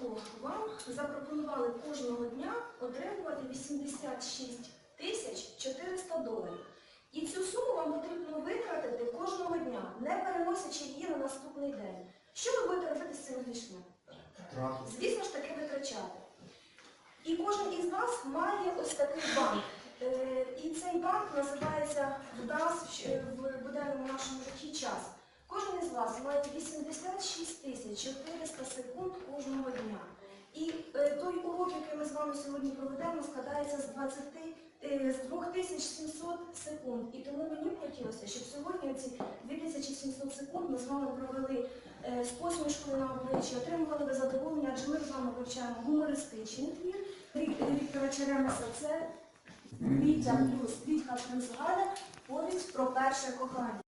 початку вам запропонували кожного дня отримувати 86 тисяч 400 доларів. І цю суму вам потрібно витратити кожного дня, не переносячи її на наступний день. Що ви будете робити з цими грішми? Звісно ж таки витрачати. І кожен із вас має ось такий банк. Е, І цей банк називається в нас в- в буденному нашому житті час. Кожен із вас має 86 тисяч 400 секунд кожного дня. І е, той урок, який ми з вами сьогодні проведемо, складається з 20, е, з 2700 секунд. І тому мені б хотілося, щоб сьогодні ці 2700 секунд ми з вами провели е, з посмішкою на обличчі, отримували ви задоволення, адже ми з вами вивчаємо гумористичний твір Вік- Віктора Черемеса. Це Вітя плюс Вітка плюс повість про перше кохання.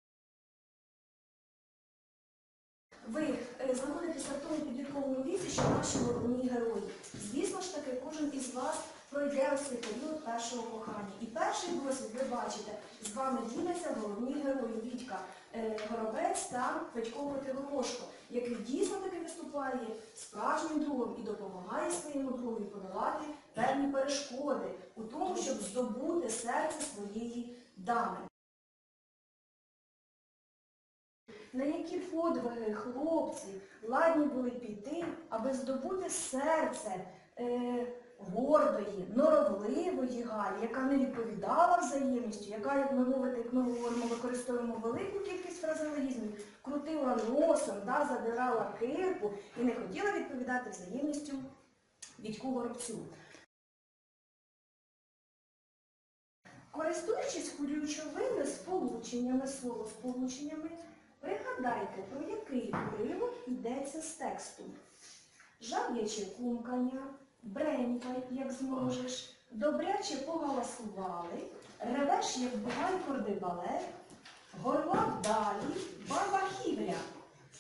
Ви е, знаходитеся в тому підлітковому віці, що наші головні герої. Звісно ж таки, кожен із вас пройде ось цей період першого кохання. І перший досвід, ви бачите, з вами діляться головні герої Вітька е, Горобець та Петько Котигорошко, який дійсно таки виступає справжнім другом і допомагає своєму другу подолати певні перешкоди у тому, щоб здобути серце своєї дами. На які подвиги хлопці ладні були піти, аби здобути серце е, гордої, норовливої Галі, яка не відповідала взаємністю, яка, як ми мовити, як ми говоримо, використовуємо велику кількість фразеологізмів, крутила носом, да, задирала кирку і не хотіла відповідати взаємністю Вітьку Горобцю. Користуючись ключовими сполученнями, словосполученнями, пригадайте, про який уривок йдеться з тексту. Жаб'яче кумкання, бренькай, як зможеш, добряче погаласували, ревеш, як бугай кордибалет, горла далі, баба.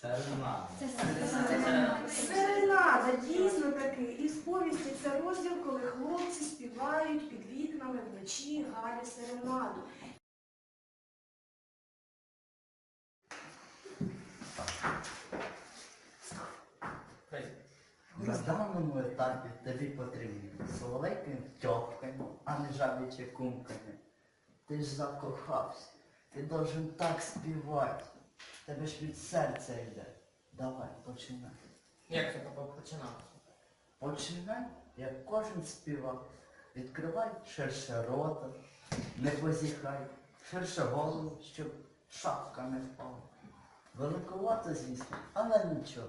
Серна. Серенада, дійсно таки. Із повісті це розділ, коли хлопці співають під вікнами вночі Галі серенаду. На даному етапі тобі потрібні соловейки тьопками, а не жабічі кумками. Ти ж закохався. Ти должен так співати. Тебе ж від серця йде. Давай, починай. Як це починав? Починай, як кожен співак. Відкривай ширше рота, не позіхай, ширше голову, щоб шапка не впала. Великувато, звісно, але нічого.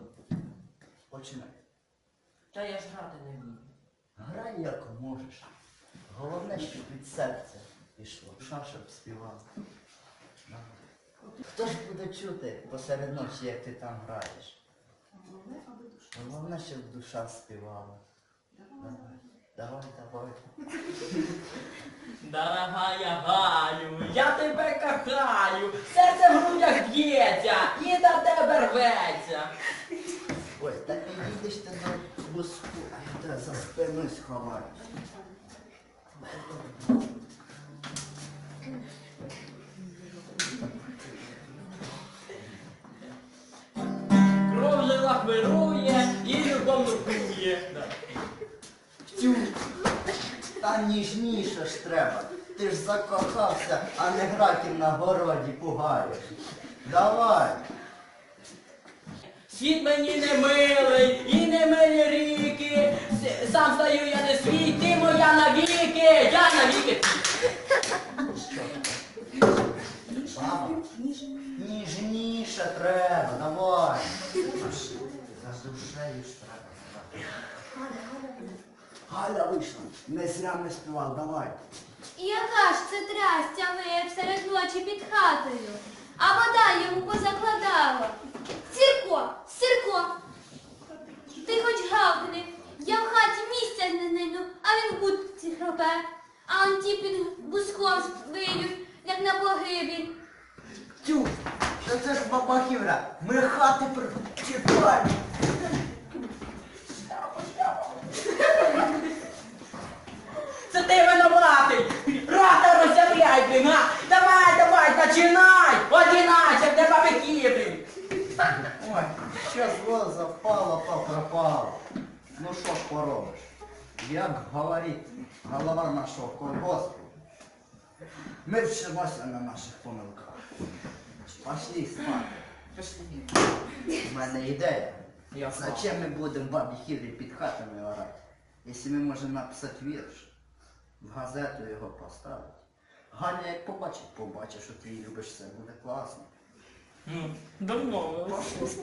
Починай. Та я ж грати не вмію. Грай як можеш. Головне, щоб від серця пішло. Душа, щоб співала. Хто ж буде чути посеред ночі, як ти там граєш? Головне, щоб душа співала. Давай, давай, давай. Дорогая Галю, я тебе кохаю, серце в грудях б'ється і до тебе рветься. Ой, так і їдеш ти на буску, а я тебе за сховаю. Кров жила хвирує і любов лукує. Тю, та ніжніше ж треба. Ти ж закохався, а не граків на городі пугаєш. Давай. Світ мені не милий і не милі ріки. Сам стою я не свій, ти моя навіки, я навіки. Що? Мама, ніжніше треба, давай. За душею ж треба. Галя вийшла, не зря не співав, давай. І яка ж це трястя виє серед ночі під хатою, а вода йому позакладала. Сірко, Сірко, ти хоч гавкни, я в хаті місця не найду, а він в будці хропе, а он ті під буском виють, як на погибель. Тю, та це ж ми хати прочекаємо. Це ти винуватий! Рота роззявляй, блін, а! Давай, давай, починай! Одинадцять, де бабики, блін! Ой, що зло запало, попропало. Ну що ж поробиш? Як говорить голова нашого колгоспу, ми вчимося на наших помилках. Пошли спати. Пішли. У мене ідея. Я. Зачем ми будемо бабі Хілі під хатами орати? Якщо ми можемо написати вірш, в газету його поставити. Ганя як побачить, побачить, що ти її любиш, все буде класно. Ну, домовились.